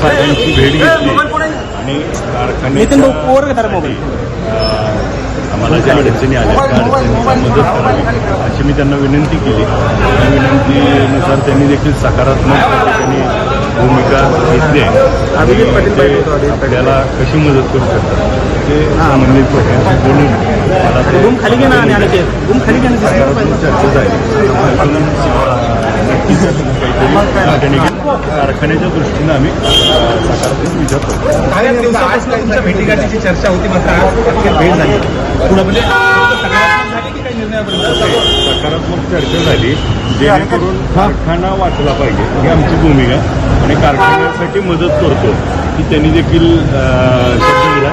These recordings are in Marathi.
साहेबांची भेट घेतली. आणि. अं, आम्हाला ज्या अडचणी आल्या त्या अडचणींना मदत करावी अशी मी त्यांना विनंती केली. त्या विनंतीनुसार त्यांनी देखील सकारात्मक त्या ठिकाणी भूमिका घेतली आहे. पाटील ते. आपल्याला कशी मदत करू शकतात? ते संबंधित लोकांशी बोलून मला आणि चर्चा झाली नक्कीच काहीतरी कारखान्याच्या दृष्टीनं आम्ही सकारात्मक विचार करतो. काही दिवसापासून तुमच्या भेटीगाठीची चर्चा होती मात्र आज भेट झाली. पुढं म्हणजे सकारात्मक चर्चा झाली जेणेकरून कारखाना वाचला पाहिजे ही आमची भूमिका. आणि कारखान्यासाठी मदत करतो की त्यांनी देखील शब्द दिला.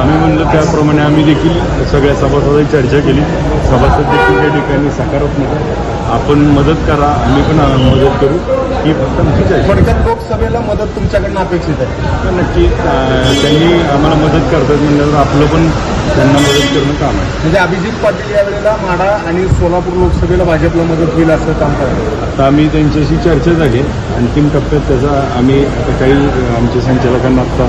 आम्ही म्हणलं त्याप्रमाणे आम्ही देखील सगळ्या सभासदांची चर्चा केली. सभासद देखील त्या ठिकाणी सकारात्मक. आपण मदत करा आम्ही पण मदत करू. ही फक्त आमची चर्चा. थोडक्यात लोकसभेला मदत तुमच्याकडनं अपेक्षित आहे. तर नक्की त्यांनी आम्हाला मदत करतात म्हणल्यावर आपलं पण त्यांना मदत करणं काम आहे. म्हणजे अभिजित पाटील यावेळेला माढा आणि सोलापूर लोकसभेला भाजपला मदत होईल असं काम करणार आता आम्ही त्यांच्याशी चर्चा झाली अंतिम टप्प्यात त्याचा आम्ही आता काही आमच्या संचालकांना आता